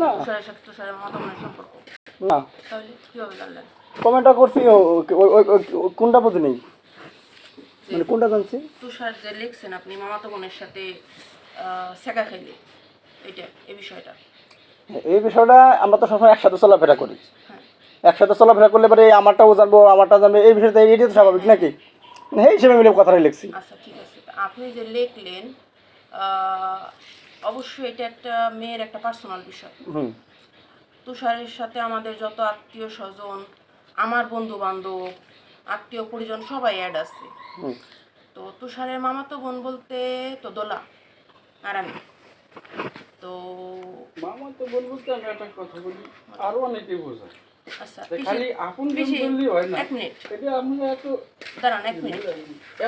না। সাথে মতামতের সম্পর্ক না তাহলে কীভাবে জানলেন কমেন্টটা করছি কোনটা বুঝি নেই? মানে কোনটা জানছি? তুষার যে লিখছেন আপনি মামাতো বোনের সাথে সেকা খাইলে এটা এই বিষয়টা। এই বিষয়টা আমরা তো সবসময় একসাথে চলাফেরা করি। হ্যাঁ। একসাথে চলাফেরা করলে পরে আমারটাও জানব আমারটা জানবে এই বিষয়টা এটাই তো স্বাভাবিক নাকি? এই হিসেবে মিলে কথাটাই লিখছি। আচ্ছা ঠিক আছে। আপনি যে লিখলেন অবশ্যই এটা একটা মেয়ের একটা পার্সোনাল বিষয়। হুম। তুষারের সাথে আমাদের যত আত্মীয় স্বজন আমার বন্ধু বান্ধব আত্মীয় পরিজন সবাই অ্যাড আছে। তো তুষারের মামাতো বোন বলতে তো দোলা আর আমি। তো মামা তো বোন তো আমি একটা কথা বলি আরও অনেকে বোঝায়। আচ্ছা খালি আপন জন হয় না। এক মিনিট। এটা আমরা এত দাঁড়ান এক মিনিট।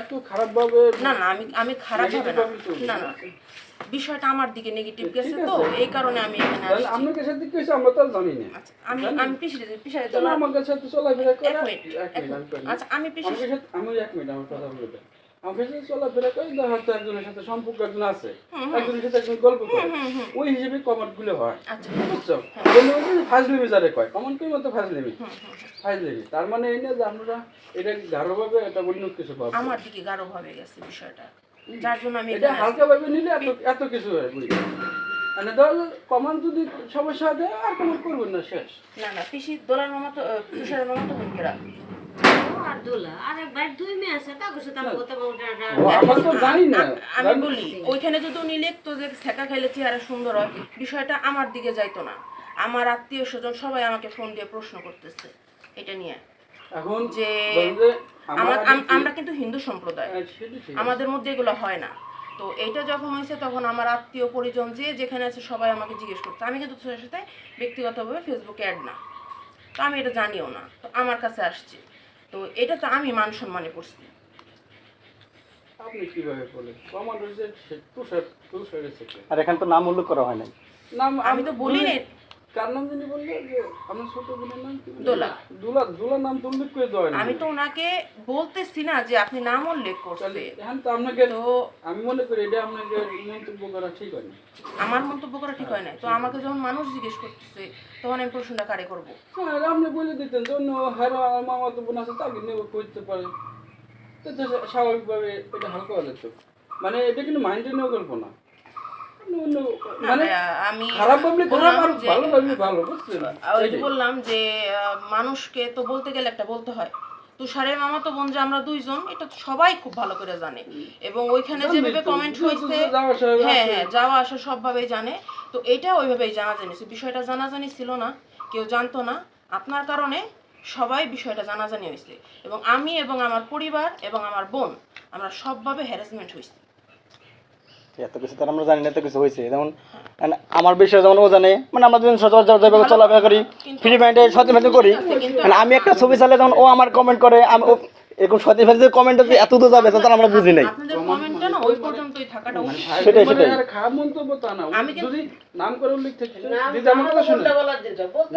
এত খারাপ ভাবে না না আমি আমি খারাপ হবে না। Negative ভাবে চলবে। না। না বিষয়টা আমার দিকে নেগেটিভ গেছে তো এই কারণে আমি এখানে আসছি। আপনার কাছে দিকে আমরা তো জানি না। আচ্ছা, আমি আমি আমার কাছে তো করে। এক মিনিট আচ্ছা আমি আমার আমি এক মিনিট আমার কথা বলে দেন। আমার কাছে চলাফেরা করে দেখা হয়তো একজনের সাথে সম্পর্ক একজন আছে। একজনের সাথে একজন গল্প করে। ওই হিসেবে কমেন্টগুলো হয়। আচ্ছা। বুঝছ? বললে ওই যে ফাজলিমি যারে কয় কমন কই মতো ফাজলিমি। ফাজলিমি। তার মানে এই না যে আমরা এটা অন্য কিছু পাবো আমার দিকে গাঢ় ভাবে গেছে বিষয়টা। যার জন্য আমি এটা হালকা ভাবে নিলে এত এত কিছু হয় বুঝলি? মানে ধরো কমান যদি সমস্যা হয় আর কমান করবেন না শেষ। না না পিসি দোলার মামা তো তুষারের মামা তো বোনকেরা আমি কথা বলতে ও, আমরা তো জানি না। আমি বলি ওইখানে যদি উনি লিখতো যে ছেঁকা খাইলে চেহারা সুন্দর হয় বিষয়টা আমার দিকে যাইতো না। আমার আত্মীয় স্বজন সবাই আমাকে ফোন দিয়ে প্রশ্ন করতেছে এটা নিয়ে। এখন যে আমার আমার আম- আমরা কিন্তু হিন্দু সম্প্রদায়। হ্যাঁ। আমাদের মধ্যে এগুলো হয় না। তো এইটা যখন হয়েছে তখন আমার আত্মীয় পরিজন যে যেখানে আছে সবাই আমাকে জিজ্ঞেস করতো। আমি কিন্তু সাথে ব্যক্তিগতভাবে ফেসবুকে অ্যাড না। তো আমি এটা জানিও না। তো আমার কাছে আসছে। তো এটা তো আমি মান সম্মানে করছি। আপনি কীভাবে বলেন? কমান হচ্ছে সে- তুষার তুষারের থেকে আর এখানে তো নাম উল্লেখ করা হয় নাই। নাম আমি তো বলি নাই। কার নাম জানি বললে? যে আমার ছোট বোনের নাম দোলা। দোলা দোলা নাম তো উল্লেখ করে দেওয়া আমি তো ওনাকে বলতেছি না যে আপনি নাম উল্লেখ তাহলে করছে এখন তো আপনাকে তো আমি মনে করি এটা আপনাকে মন্তব্য করা ঠিক হয় না। আমার মন্তব্য করা ঠিক হয় না তো আমাকে যখন মানুষ জিজ্ঞেস করতেছে তখন আমি প্রশ্নটা কারে করব? হ্যাঁ আপনি বলে দিতেন যে অন্য হারো আমার মামা তো বোন আছে তাকে নেব করতে পারে। তো তো স্বাভাবিকভাবে এটা হালকা হয়ে যেত। মানে এটা কিন্তু মাইন্ডে নেওয়া গল্প না। মানে আমি খারাপ ভাবলে খারাপ আর বললাম যে- ভালো ভাবলে ভালো বুঝছেন ওই বললাম যে মানুষকে তো বলতে গেলে একটা বলতে হয়। তুষারের মামা তো বোন যে আমরা দুইজন এটা সবাই খুব ভালো করে জানে। এবং ওইখানে যেভাবে কমেন্ট হয়েছে হ্যাঁ হ্যাঁ যাওয়া আসা সবভাবেই জানে। তো এটা ওইভাবেই জানা জানিছে বিষয়টা জানাজানি ছিল না কেউ জানতো না। আপনার কারণে সবাই বিষয়টা জানাজানি হয়েছে। এবং আমি এবং আমার পরিবার এবং আমার বোন আমরা সবভাবে হ্যারাসমেন্ট হয়েছি। এত কিছু তার আমরা জানি না এত কিছু হয়েছে। যেমন মানে আমার বিষয়ে যেমন ও জানে মানে আমরা দুজন চলাফেরা করি ফ্রি মাইন্ডে সচেতন করি। মানে আমি একটা ছবি চালে যেমন ও আমার কমেন্ট করে আমি এরকম কমেন্ট এত দূর যাবে তা আমরা বুঝি নাই। আপনাদের কমেন্টটা না ওই পর্যন্তই থাকাটা সেটাই, মানে সেটাই। আর খারাপ মন্তব্য তা না আমি যদি নাম করে উল্লেখ থাকে কথা শুনে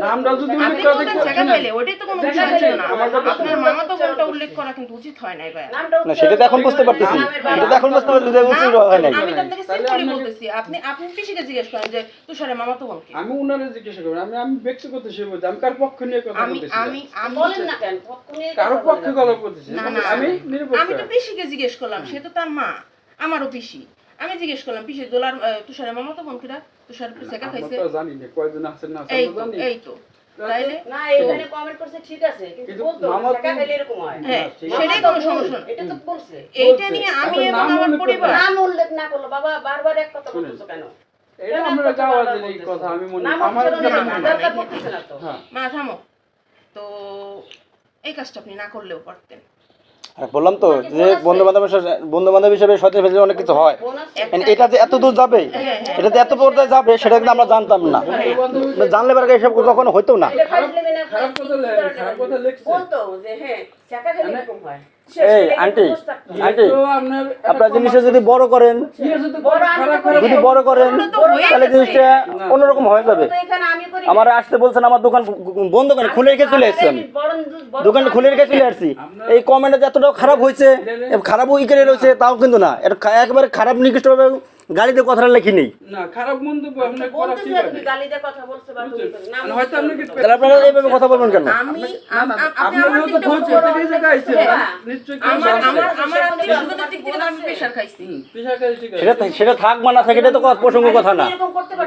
নামটা যদি উল্লেখ করা থাকে জায়গা পাইলে ওইটাই তো কোনো বিষয় ছিল না। আপনার মামা তো উল্লেখ করা কিন্তু উচিত হয় নাই ভাই। না সেটা তো এখন বুঝতে পারতেছি। তো এখন বুঝতে পারতেছি যে উচিত হয় নাই। আমি আপনাকে সিম্পলি বলতেছি আপনি আপনি পিসিকে জিজ্ঞেস করেন যে তুষারের মামা তো বোনকে। আমি উনারে জিজ্ঞাসা করি আমি আমি ব্যক্তিগত বলছি আমি কার পক্ষ নিয়ে কথা আমি বলতেছি আমি আমি বলেন না কেন পক্ষে কারও পক্ষে কথা বলতেছি। আমি আমি তো পিসিকে জিজ্ঞেস করলাম সে তো তার মা আমারও পিসি। আমি জিজ্ঞেস করলাম পিসি দোলার তুষারের মামা তো বোন কিরা তুষার খাইছে? জানি না কয়জন আছেন না এই তো এই তো। না এখানে কমেন্ট করছে ঠিক আছে কিন্তু কিন্তু বলতো তো- এরকম হয়। হ্যাঁ সেটাই কোনো সমস্যা এটা তো বলছে। এইটা নিয়ে আমি এবং নাম আমার উল্লেখ পরিবার নাম উল্লেখ না করল বাবা বারবার এক কথা বলছো কেন? এটা আমরা যাওয়া এই কথা আমি মনে আমার উচ্চারণ কথা না, দরকার পড়তেছে না তো। হ্যাঁ। মা থামো। তো এই কাজটা আপনি না করলেও পারতেন। বললাম তো যে বন্ধু বান্ধব বন্ধু বান্ধব হিসেবে সত্যি ফেলে অনেক কিছু হয়। এটা যে এত দূর যাবে এটা যে এত পর্যায়ে যাবে সেটা কিন্তু আমরা জানতাম না। জানলে পারে এসব কখনো হইতো না। কথা খারাপ কথা হ্যাঁ। হয় এই আন্টি আন্টি আপনার জিনিসটা যদি বড় করেন আমি যদি বড় করেন তাহলে। জিনিসটা অন্যরকম হয়ে যাবে। তো এখানে আমি করি আমার আসতে বলছেন আমার দোকান বন্ধ করে খুলে রেখে চলে এসছেন দোকান খুলে রেখে চলে আসছি। এই কমেন্টে এতটাও খারাপ হয়েছে খারাপ উই করে রয়েছে তাও কিন্তু না। এটা একেবারে খারাপ নিকৃষ্টভাবে গাড়িতে কথাটা লেখি নেই। না খারাপ মন্তব্য আপনার করা ঠিক আছে। গালিতে কথা বলছে বা না, মানে হয়তো আপনাকে তাহলে আপনারা এইভাবে কথা বলবেন কেন? আমি আপনি আমার আইছে, হ্যাঁ। নিশ্চয়ই আমার আমার আমার সেটা দিক থেকে আমি প্রেশার খাইছি। হুম, পেশার ঠিক আছে। সেটা সেটা থাক বা না থাকে এটা তো প্রসঙ্গ কথা না।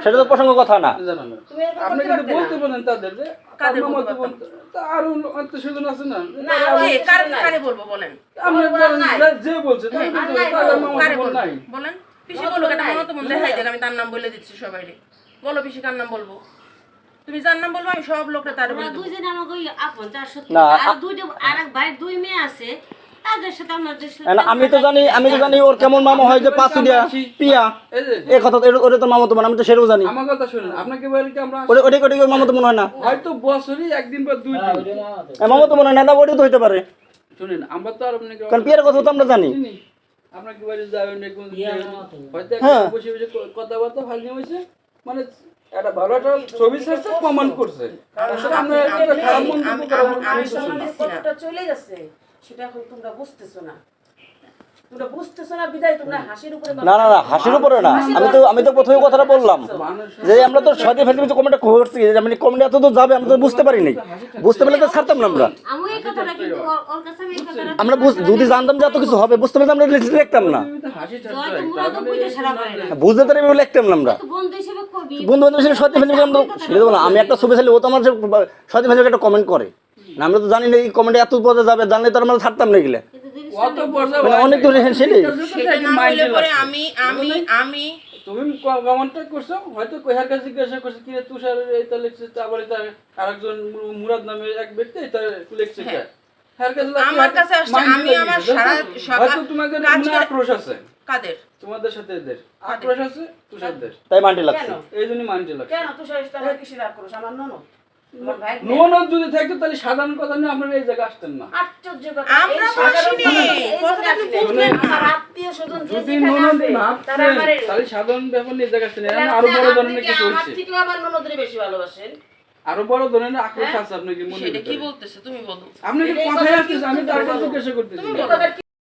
সেটা তো প্রসঙ্গ কথা না। আপনি কিন্তু বলতে না। তাদের যে কাদের মতো বলতে আরও আছে না? না, কার কারে বলব বলেন? আপনি। যে- যে বলছে তাকে আর বলতে নাই হবে, তাদের তো, মামা কারে বোন বলব? নাই। বলেন। পিসি বলো কেন আমার তো মনে হয় আমি তার নাম বলে দিচ্ছি সবাই বলো পিসি কার নাম বলব? তুমি যার নাম বলব আমি সব লোকটা তার বলে দেবো। দুইজন আমাকে আপন চার সত্যি না, আর আ- দুইটা আর ভাই দুই মেয়ে আছে। তাদের সাথে আমাদের সাথে And আমি তো জানি আমি তো জানি ওর কেমন মামা হয় যে পাঁচুরিয়া পিয়া। এ কথা তো ওটা তো মামাতো বোন আমি তো সেটাও জানি। আমার কথা শুনুন আপনাকে বলি কি আমরা ওটা ওটা ওটা ওর মনে হয় না। হয়তো বছরই একদিন বা দুই দিন। এ, মামাতো মনে হয় না না ওটাও তো হইতে পারে। শুনেন আমরা তো আর কারণ পিয়ার কথা তো আমরা জানি। চিনি। কি বাড়ি যাবেন হয়তো হ্যাঁ। বসে বসে কথাবার্তা ফালনি হয়েছে মানে একটা ভালো একটা ছবি ছাড়ছে প্রমাণ করছে চলে যাচ্ছে সেটা এখন তোমরা বুঝতেছো না না বিদায় তোমরা হাসির উপরে না না না হাসির উপরে না। আমি তো আমি তো প্রথমে কথাটা বললাম যে আমরা তো সদে কমেন্টটা করছি। যে আমি কমেন্ট এত তো যাবে আমরা তো বুঝতে পারিনি। বুঝতে পারলে তো ছাড়তাম না আমরা। এই কথাটা কিন্তু ওর- ওর কাছে আমি এই কথাটা আমরা বুঝ- যদি জানতাম যে এত কিছু হবে বুঝতে পারলে আমরা লিখতে লিখতাম না। বুঝতে পারি এভাবে লিখতাম না আমরা। বন্ধু হিসেবে কবি বান্ধব হিসেবে সত্যি ফেসবুকে আমরা সেটা তো আমি একটা ছবি চাইলে ও তো আমার সত্যি ফেসবুকে একটা কমেন্ট করে। না আমরা তো জানি না এই কমেন্টে এত পদে যাবে জানলে তো আমরা ছাড়তাম না গেলে মানে অনেক দূরে হ্যাঁ, সেটাই। আমি আমি আমি তুমি কমেন্টটা করছ? হয়তো কোহার কাছে জিজ্ঞাসা করছে কি রে তুষার এইটা লিখছে তারপরে তার আরেকজন মুরাদ নামে এক ব্যক্তি এটা লিখছে লাগছে, আমার কাছে আসছে, আমি আমার সারা সকাল হয়তো তোমাদের আক্রোশ আছে। কাদের? তোমাদের সাথে এদের। আক্রোশ আছে তুষারদের। তাই মানটি লাগছে। এই জন্য মানতে লাগছে। কেন? কিসের আক্রোশ? আমার ননদ। নোনদ যদি থাকতো তাহলে সাধারণ কথা নিয়ে আপনারা এই জায়গায় আসতেন না। কথা। যদি নোনদ তাহলে সাধারণ ব্যাপার নিয়ে জায়গায় আসতেন আরও বড় ধরনের কিছু হয়েছে। আরও বড় ধরনের আক্রোশ আছে আপনাকে মনে কি বলতেছে? তুমি বলো। কথাই আসতেছে আমি তার জিজ্ঞাসা করতেছি।